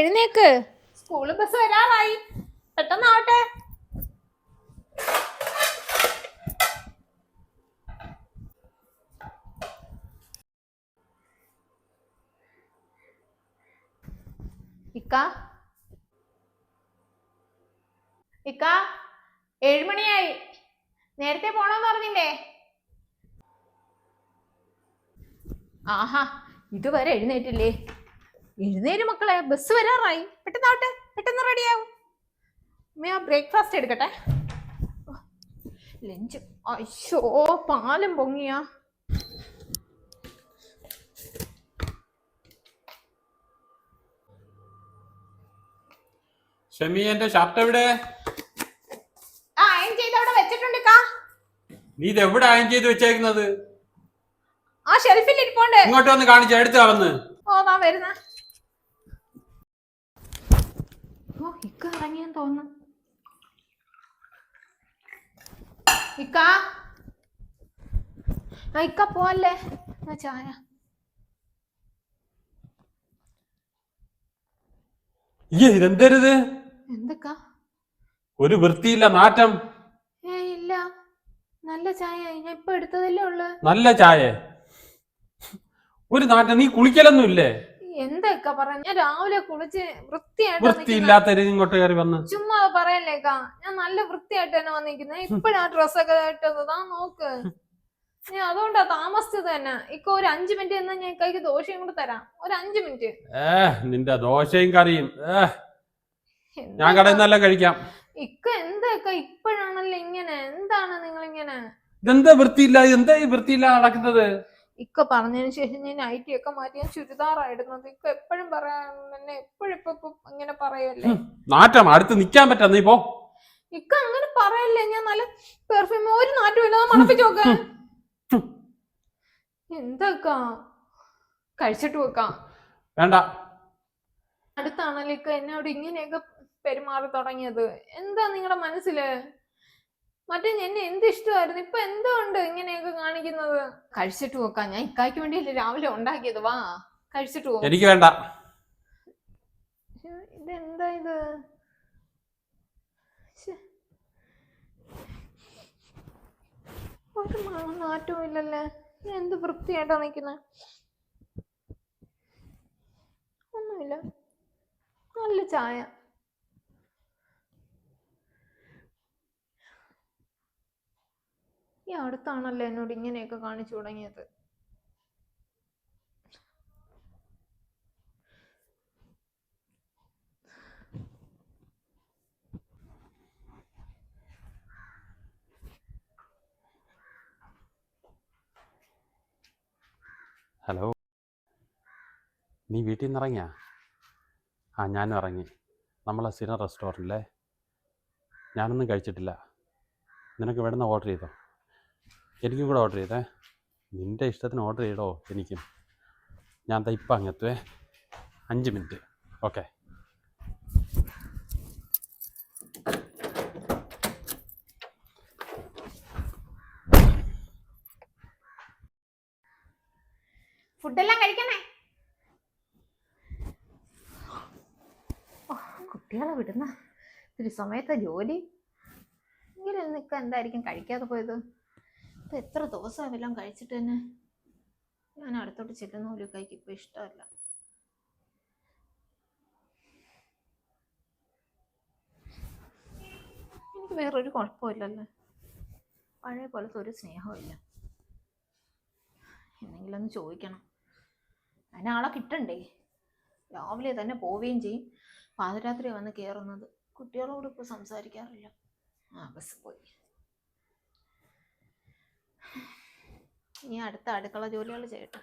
എഴുന്നേക്ക്. School bus വരാറായി. പെട്ടെന്നാവട്ടെ. ഇക്ക. ഇക്ക ഏഴുമണിയായി നേരത്തെ പോണോന്ന് പറഞ്ഞില്ലേ ആഹാ ഇതുവരെ എഴുന്നേറ്റില്ലേ? എഴുന്നേര് മക്കളെ ബസ് വരാറായി. പെട്ടെന്നാവട്ടെ പെട്ടെന്ന് റെഡിയാവും അമ്മയാ ബ്രേക്ക്ഫാസ്റ്റ് എടുക്കട്ടെ. ലഞ്ച്. അയ്യോ പാലം പൊങ്ങിയാ. ഷെമി എന്റെ ഷർട്ട് എവിടെ? ആ അയൺ ചെയ്ത് അവിടെ വെച്ചിട്ടുണ്ട് കാ. നീ ഇത് എവിടെ അയൺ ചെയ്ത് വെച്ചേക്കുന്നത്? ആ ഷെൽഫിൽ ഇരിപ്പുണ്ട്. ഇങ്ങോട്ട് വന്ന് കാണിച്ചു എടുത്തു കളന്ന് ഓ വാ വരുന്ന ഓ ഇക്ക ഇറങ്ങിയെന്ന് തോന്നുന്നു. ഇക്ക? ഇക്ക പോവല്ലേ? ചായ. ഇതെന്തരുത്? എന്തൊക്കാ? ഒരു വൃത്തിയില്ല നാറ്റം. ഇല്ല. നല്ല ചായ. ഞാൻ ഇപ്പൊ എടുത്തതല്ലേ ഉള്ളു. നല്ല ചായ. ഒരു നാറ്റം. നീ കുളിക്കലൊന്നും ഇല്ലേ എന്തൊക്കെ പറ ഞാൻ രാവിലെ കുളിച്ച് വൃത്തിയായിട്ട് നിൽക്കുന്ന- വൃത്തിയില്ലാത്ത ഇങ്ങോട്ട് കയറി വന്ന്. ചുമ്മാ പറയല്ലേക്കാ ഞാൻ നല്ല വൃത്തിയായിട്ട് തന്നെ വന്നിരിക്കുന്നത് ഇപ്പഴാ ഡ്രസ്സൊക്കെ ഇട്ടത്. താ നോക്ക്. ഞാൻ അതുകൊണ്ടാ താമസിച്ചത് തന്നെ. ഇപ്പൊ ഒരു അഞ്ചു മിനിറ്റ് എന്നാ ഞാൻ കൈക്ക് ദോശയും കൂടെ തരാം. ഒരു അഞ്ചു മിനിറ്റ്. ഏ നിന്റെ ദോശയും കറിയും. ഞാൻ കടയിൽ നിന്നല്ല കഴിക്കാം. ഇക്ക എന്തൊക്കെ ഇപ്പോഴാണല്ലോ ഇങ്ങനെ? എന്താണ് നിങ്ങൾ ഇങ്ങനെ ഇതെന്താ വൃത്തിയില്ല എന്താ ഈ വൃത്തിയില്ല നടക്കുന്നത്? ഇക്ക പറഞ്ഞതിന് ശേഷം ഞാൻ നൈറ്റി ഒക്കെ മാറ്റി. ഞാൻ ചുരിദാറായിടുന്നത് ഇക്ക എപ്പോഴും പറയാൻ എന്നെ എപ്പോഴും ഇപ്പൊ ഇങ്ങനെ പറയല്ലേ? നാറ്റം. അടുത്ത് നിക്കാൻ പറ്റാ. നീ പോ. ഇക്ക അങ്ങനെ പറയല്ലേ? ഞാൻ നല്ല പെർഫ്യൂം ഒരു നാറ്റം ഇല്ലാതെ മണപ്പിച്ച് നോക്ക എന്താക്കാ കഴിച്ചിട്ട് വെക്കാം. വേണ്ട. അടുത്താണല്ലോ ഇക്ക എന്നോട് ഇങ്ങനെയൊക്കെ പെരുമാറി തുടങ്ങിയത്. എന്താ നിങ്ങളുടെ മനസ്സിൽ? മറ്റേ എന്നെ എന്ത് ഇഷ്ടമായിരുന്നു? ഇപ്പൊ എന്തുകൊണ്ട് ഇങ്ങനെയൊക്കെ കാണിക്കുന്നത്? കഴിച്ചിട്ട് നോക്കാം ഞാൻ ഇക്കായ്ക്ക് വേണ്ടിയല്ലേ രാവിലെ ഉണ്ടാക്കിയത്. വാ കഴിച്ചിട്ട് പോകും എനിക്ക് വേണ്ട. ഇതെന്താ ഇത്. ഒരു മണം നാറ്റവും ഇല്ലല്ലേ? ഞാൻ എന്ത് വൃത്തിയായിട്ടാ നിക്കുന്നെ? ഒന്നുമില്ല. നല്ല ചായ. ഈ അടുത്താണല്ലോ എന്നോട് ഇങ്ങനെയൊക്കെ കാണിച്ചു തുടങ്ങിയത്. ഹലോ. നീ വീട്ടിൽ നിന്ന് ഇറങ്ങിയാ? ആ ഞാനും ഇറങ്ങി. നമ്മളെ സ്ഥിരം റെസ്റ്റോറന്റിലെ ഞാനൊന്നും കഴിച്ചിട്ടില്ല. നിനക്ക് വേണമെന്ന് ഓർഡർ ചെയ്തോ? എനിക്കും കൂടെ ഓർഡർ ചെയ്തേ. നിന്റെ ഇഷ്ടത്തിന് ഓർഡർ ചെയ്തോ എനിക്കും. ഞാൻ ദാ ഇപ്പം അങ്ങെത്തുവേ. അഞ്ച് മിനിറ്റ് ഓക്കെ ഫുഡെല്ലാം കഴിക്കണേ? കുട്ടികളെ വിടുന്ന. ഒരു സമയത്തെ ജോലി. ഇങ്ങനെ നിൽക്കുക എന്തായിരിക്കും കഴിക്കാതെ പോയത്? ഇപ്പൊ എത്ര ദിവസം എല്ലാം കഴിച്ചിട്ട് തന്നെ ഞാൻ അടുത്തോട്ട് ചെല്ലുന്ന കൈക്ക് ഇപ്പൊ ഇഷ്ടമല്ല. എനിക്ക് വേറൊരു കുഴപ്പമില്ലല്ലോ. പഴയ പോലത്തെ ഒരു സ്നേഹമില്ല എന്തെങ്കിലും ഒന്ന് ചോദിക്കണം. അതിന് ആളെ കിട്ടണ്ടേ? രാവിലെ തന്നെ പോവുകയും ചെയ്യും. പാതിരാത്രി വന്ന് കയറുന്നത് കുട്ടികളോട് സംസാരിക്കാറില്ല. ആ ബസ് പോയി. ഇനി അടുത്ത അടുക്കള ജോലികൾ ചെയ്യട്ടെ.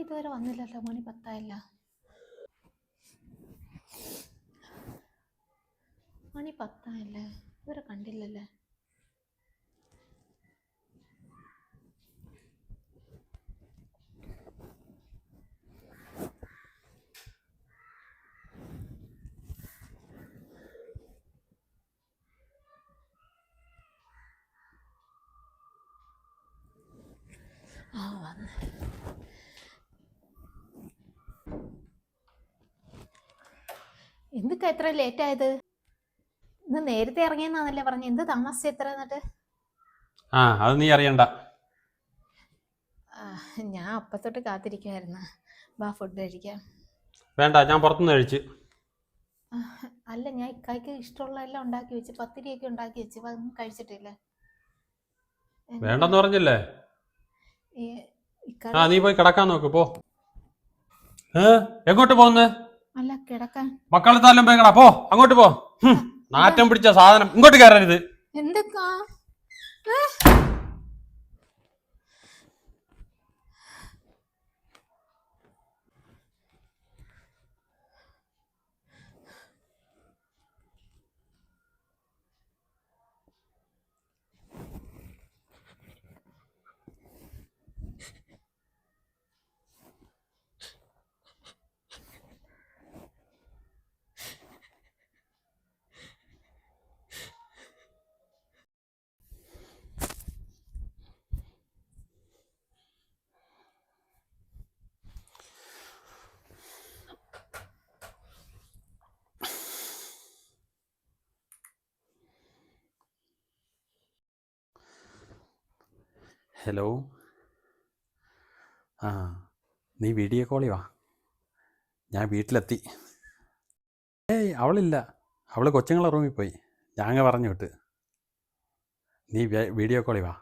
ഇതുവരെ വന്നില്ലല്ലോ മണി പത്തായില്ല. മണി പത്തായില്ലേ? ഇതുവരെ കണ്ടില്ലല്ലേ? ആ വന്ന്. എന്തൊക്കെ എത്ര ലേറ്റ് ആയത്? ഇന്ന് നേരത്തെ ഇറങ്ങിയെന്നാണല്ലേ പറഞ്ഞു. എന്ത് താമസിച്ച എത്ര എന്നിട്ട്? ആ അത് നീ അറിയണ്ട. ഞാൻ അപ്പത്തൊട്ട് കാത്തിരിക്കുമായിരുന്നു ബാ ഫുഡ് കഴിക്കാം. വേണ്ട ഞാൻ പുറത്തുനിന്ന് കഴിച്ചു. അല്ല ഞാൻ ഇക്കായ്ക്ക് ഇഷ്ടമുള്ള എല്ലാം ഉണ്ടാക്കി വെച്ച് പത്തിരിയൊക്കെ ഉണ്ടാക്കി വെച്ച് അതൊന്നും കഴിച്ചിട്ടില്ല. വേണ്ടെന്ന് പറഞ്ഞില്ലേ? ആ നീ പോയി കിടക്കാൻ നോക്ക് പോ. എങ്ങോട്ട് പോകുന്നേ? അല്ല കിടക്കാൻ. മക്കളെത്താലും പോയി കിടാ പോ. അങ്ങോട്ട് പോ. നാറ്റം പിടിച്ച സാധനം. ഇങ്ങോട്ട് കയറരുത്. എന്തൊക്കാ? ഹലോ. ആ നീ വീഡിയോ കോളി വാ. ഞാൻ വീട്ടിലെത്തി. ഏയ് അവളില്ല. അവൾ കൊച്ചുങ്ങളെ റൂമിൽ പോയി. ഞാൻ പറഞ്ഞു വിട്ട്. നീ വീഡിയോ കോളി വാ.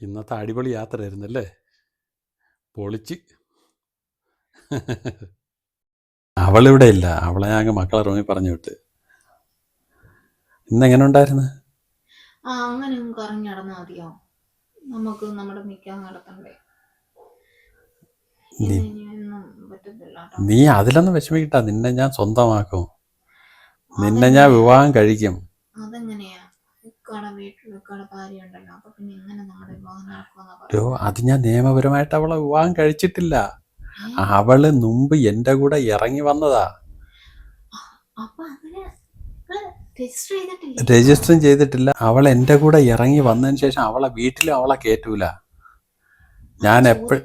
ഇന്നത്തെ അടിപൊളി യാത്രയായിരുന്നല്ലേ? പൊളിച്ച്. അവളിവിടെ ഇല്ല. അവളെ ഞങ്ങൾ അങ്ങ് മക്കളെ റൂമിൽ പറഞ്ഞു വിട്ട്. ഇന്ന് എങ്ങനെ ഉണ്ടായിരുന്നു? ആ അങ്ങനെ കറങ്ങി നടന്നാ മതിയോ? നമുക്ക് നമ്മുടെ മിക്ക നടത്തണ്ടേ? നീ അതിലൊന്നും വിഷമിക്കട്ട നിന്നെ ഞാൻ സ്വന്തമാക്കും. നിന്നെ ഞാൻ വിവാഹം കഴിക്കും. അതെങ്ങനെയാ? അത് ഞാൻ നിയമപരമായിട്ട് അവളെ വിവാഹം കഴിച്ചിട്ടില്ല. അവൾ മുമ്പ് എന്റെ കൂടെ ഇറങ്ങി വന്നതാ. രജിസ്റ്ററും ചെയ്തിട്ടില്ല. അവൾ എന്റെ കൂടെ ഇറങ്ങി വന്നതിന് ശേഷം അവളെ വീട്ടിലും അവളെ കേറ്റൂല. ഞാൻ എപ്പോഴും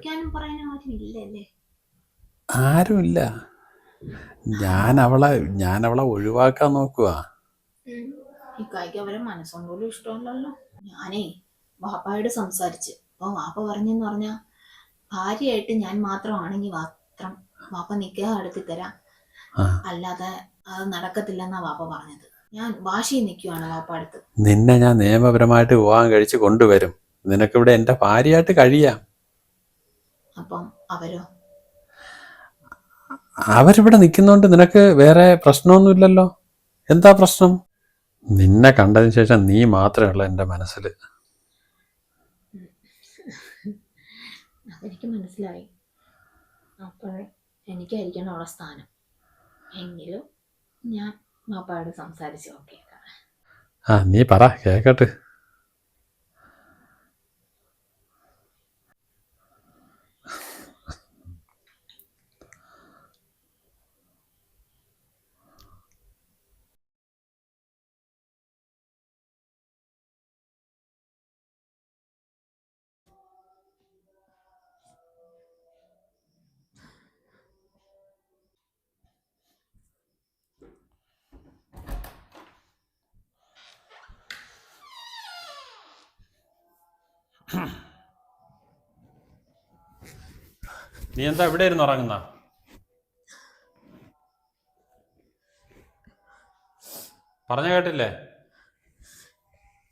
ആരുമില്ല ഞാൻ അവളെ ഞാൻ അവളെ ഒഴിവാക്കാൻ നോക്കുക ഇക്കായ്ക്ക് അവരെ മനസ്സുകൊണ്ട് പോലും ഇഷ്ടമല്ലല്ലോ ഞാനേ വാപ്പായോട് സംസാരിച്ച്. അപ്പൊ വാപ്പ പറഞ്ഞെന്ന് പറഞ്ഞ ഭാര്യയായിട്ട് ഞാൻ മാത്രമാണെങ്കിൽ മാത്രം വാപ്പ നിക്കാഹ് എടുത്തി തരാം. അല്ലാതെ അത് നടക്കത്തില്ലെന്നാ വാപ്പ പറഞ്ഞത്. ഞാൻ വാശി നിൽക്കുവാണ് വാപ്പ അടുത്ത്. നിന്നെ ഞാൻ നിയമപരമായിട്ട് വിവാഹം കഴിച്ച് കൊണ്ടുവരും. നിനക്കിവിടെ എന്റെ ഭാര്യയായിട്ട് കഴിയാം. അപ്പം അവരോ? അവരിവിടെ നിൽക്കുന്നോണ്ട് നിനക്ക് വേറെ പ്രശ്നമൊന്നുമില്ലല്ലോ. എന്താ പ്രശ്നം? നിന്നെ കണ്ടതിന് ശേഷം നീ മാത്രമേ ഉള്ളൂ എന്റെ മനസ്സിൽ അതെനിക്ക് മനസ്സിലായി. അപ്പോൾ എനിക്കായിരിക്കണം അവിടെ സ്ഥാനം. എങ്കിലും ഞാൻ മാപ്പാട് സംസാരിച്ച് ഓക്കെ ആ നീ പറ കേക്കട്ടെ. നീ എന്താ ഇവിടെ ഇരുന്ന് ഉറങ്ങുന്ന? പറഞ്ഞു കേട്ടില്ലേ?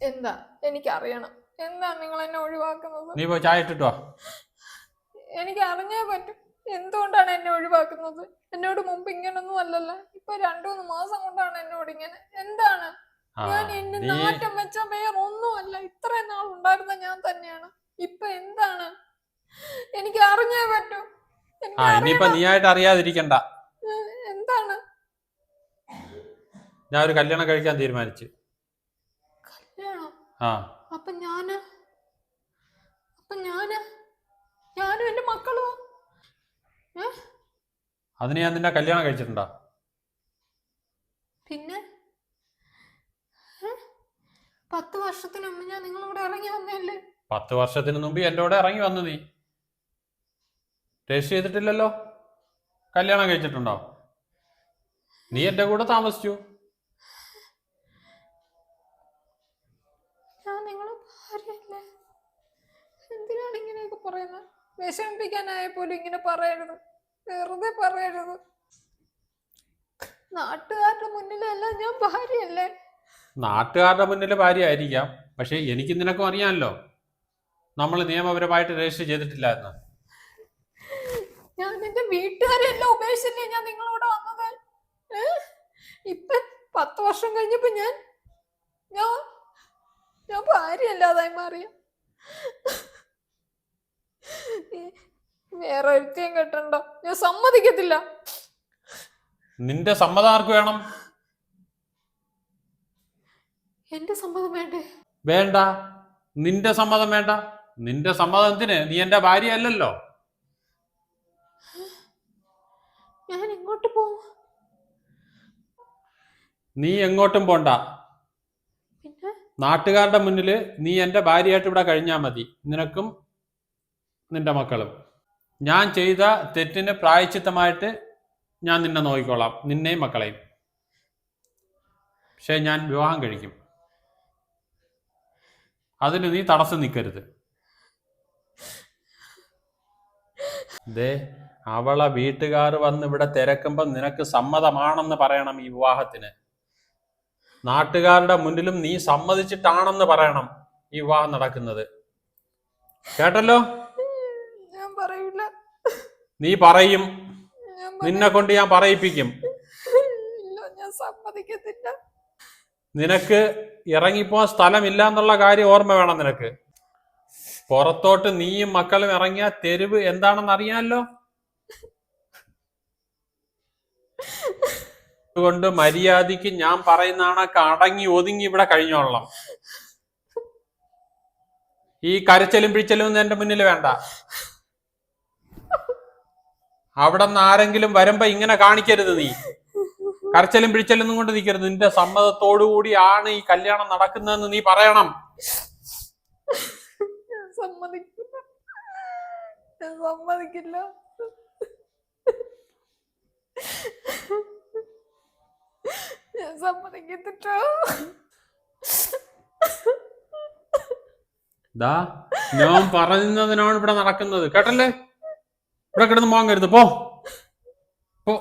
എന്താ? എനിക്ക് അറിയണം എന്താ നിങ്ങൾ എന്നെ ഒഴിവാക്കുന്നത്? നീ പോയി ചായ ഇട്ടിട്ടോ എനിക്ക് അറിഞ്ഞേ പറ്റും. എന്തുകൊണ്ടാണ് എന്നെ ഒഴിവാക്കുന്നത്? എന്നോട് മുമ്പ് ഇങ്ങനൊന്നും അല്ലല്ലോ. ഇപ്പൊ രണ്ടു മൂന്ന് മാസം കൊണ്ടാണ് എന്നോട് ഇങ്ങനെ. എന്താണ്? ഞാൻ എന്നെ നീ നാറ്റം വെച്ച വേറെ ഒന്നുമല്ല ഇത്രയും നാൾ ഉണ്ടായിരുന്ന ഞാൻ തന്നെയാണ്. ഇപ്പൊ എന്താണ്? എനിക്ക് അറിഞ്ഞേ പറ്റൂ. ആ ഇനിയിപ്പോ. നീ ആയിട്ട് അറിയാതിരിക്കണ്ട. എന്താണ്? ഞാൻ ഒരു കല്യാണം കഴിക്കാൻ തീരുമാനിച്ചു. കല്യാണം? ആ. അപ്പൊ ഞാൻ? അപ്പൊ ഞാൻ? ഞാനും എന്റെ മക്കളും? അതിന് ഞാൻ നിന്നെ കല്യാണം കഴിച്ചിട്ടുണ്ടോ പിന്നെ ഏ? പത്ത് വർഷത്തിന് മുമ്പ് ഞാൻ നിങ്ങളോട് ഇറങ്ങി വന്നല്ലേ പത്ത് വർഷത്തിന് മുമ്പ് എന്റെ കൂടെ ഇറങ്ങി വന്നു നീ. രജിസ്റ്റർ ചെയ്തിട്ടില്ലല്ലോ? കല്യാണം കഴിച്ചിട്ടുണ്ടോ? നീ എന്റെ കൂടെ താമസിച്ചു. ഞാൻ നിങ്ങളെ ഭാര്യയല്ലേ? എന്തിനാണ് ഇങ്ങനെയൊക്കെ പറയുന്നത്? വിഷമിപ്പിക്കാനായ പോലും ഇങ്ങനെ പറയരുത്. വെറുതെ പറയരുത്. നാട്ടുകാരുടെ മുന്നിലല്ല ഞാൻ ഭാര്യയല്ലേ? നാട്ടുകാരുടെ മുന്നിൽ ഭാര്യ ആയിരിക്കാം പക്ഷേ എനിക്ക് നിനക്കും അറിയാമല്ലോ. നമ്മൾ നിയമപരമായിട്ട് രജിസ്റ്റർ ചെയ്തിട്ടില്ല എന്ന് ഞാൻ എന്റെ വീട്ടുകാരെല്ലാം ഉപേക്ഷിച്ചില്ലേ ഞാൻ നിങ്ങളോട് വന്നത്? ഇപ്പൊ പത്ത് വർഷം കഴിഞ്ഞപ്പോ ഞാൻ ഞാൻ ഞാൻ ഭാര്യയല്ലാതായി മാറിയ വേറെ ഒരുത്തിയും കെട്ടണ്ട. ഞാൻ സമ്മതിക്കത്തില്ല. നിന്റെ സമ്മതം ആർക്ക് വേണം? എന്റെ സമ്മതം വേണ്ടേ? വേണ്ട. നിന്റെ സമ്മതം വേണ്ട. നിന്റെ സമ്മതം എന്തിന്? നീ എന്റെ ഭാര്യ അല്ലല്ലോ ഞാൻ എങ്ങോട്ട് പോവും? നീ എങ്ങോട്ടും പോണ്ട. പിന്നെ? നാട്ടുകാരുടെ മുന്നിൽ നീ എന്റെ ഭാര്യയായിട്ട് ഇവിടെ കഴിഞ്ഞാൽ മതി. നിനക്കും നിന്റെ മക്കളും. ഞാൻ ചെയ്ത തെറ്റിന് പ്രായച്ചിത്തമായിട്ട് ഞാൻ നിന്നെ നോക്കിക്കോളാം. നിന്നെയും മക്കളെയും. പക്ഷേ ഞാൻ വിവാഹം കഴിക്കും. അതിന് നീ തടസ്സം നിൽക്കരുത്. ദേ അവളെ വീട്ടുകാർ വന്ന് ഇവിടെ തിരക്കുമ്പോൾ നിനക്ക് സമ്മതമാണെന്ന് പറയണം ഈ വിവാഹത്തിന്. നാട്ടുകാരുടെ മുന്നിലും നീ സമ്മതിച്ചിട്ടാണെന്ന് പറയണം ഈ വിവാഹം നടക്കുന്നത്. കേട്ടല്ലോ? ഞാൻ പറയില്ല നീ പറയും. നിന്നെ കൊണ്ട് ഞാൻ പറയിപ്പിക്കും. ഞാൻ സമ്മതിക്കത്തില്ല. നിനക്ക് ഇറങ്ങിപ്പോവാൻ സ്ഥലമില്ല എന്നുള്ള കാര്യം ഓർമ്മ വേണം നിനക്ക്. പുറത്തോട്ട് നീയും മക്കളും ഇറങ്ങിയ തെരുവ് എന്താണെന്ന് അറിയാമല്ലോ അതുകൊണ്ട് മര്യാദയ്ക്ക് ഞാൻ പറയുന്ന കണക്ക് അടങ്ങി ഒതുങ്ങി ഇവിടെ കഴിഞ്ഞോളാം ഈ കരച്ചലും പിടിച്ചലും എന്റെ മുന്നിൽ വേണ്ട. അവിടെ നിന്ന് ആരെങ്കിലും വരുമ്പോ ഇങ്ങനെ കാണിക്കരുത് നീ. കരച്ചലും പിടിച്ചലും ഒന്നും കൊണ്ട് നിൽക്കരുത്. നിന്റെ സമ്മതത്തോടു കൂടിയാണ് ഈ കല്യാണം നടക്കുന്നതെന്ന് നീ പറയണം. സമ്മതിക്കില്ല. ഞാൻ സമ്മതിക്കില്ല. ഞാൻ സമ്മതിക്കത്തിട്ടോ? ദാ ഞാൻ പറഞ്ഞതിനാണ് ഇവിടെ നടക്കുന്നത്. കേട്ടല്ലേ? ഇവിടെ കിടന്ന് പോകാൻ കരുത് പോ. പോ.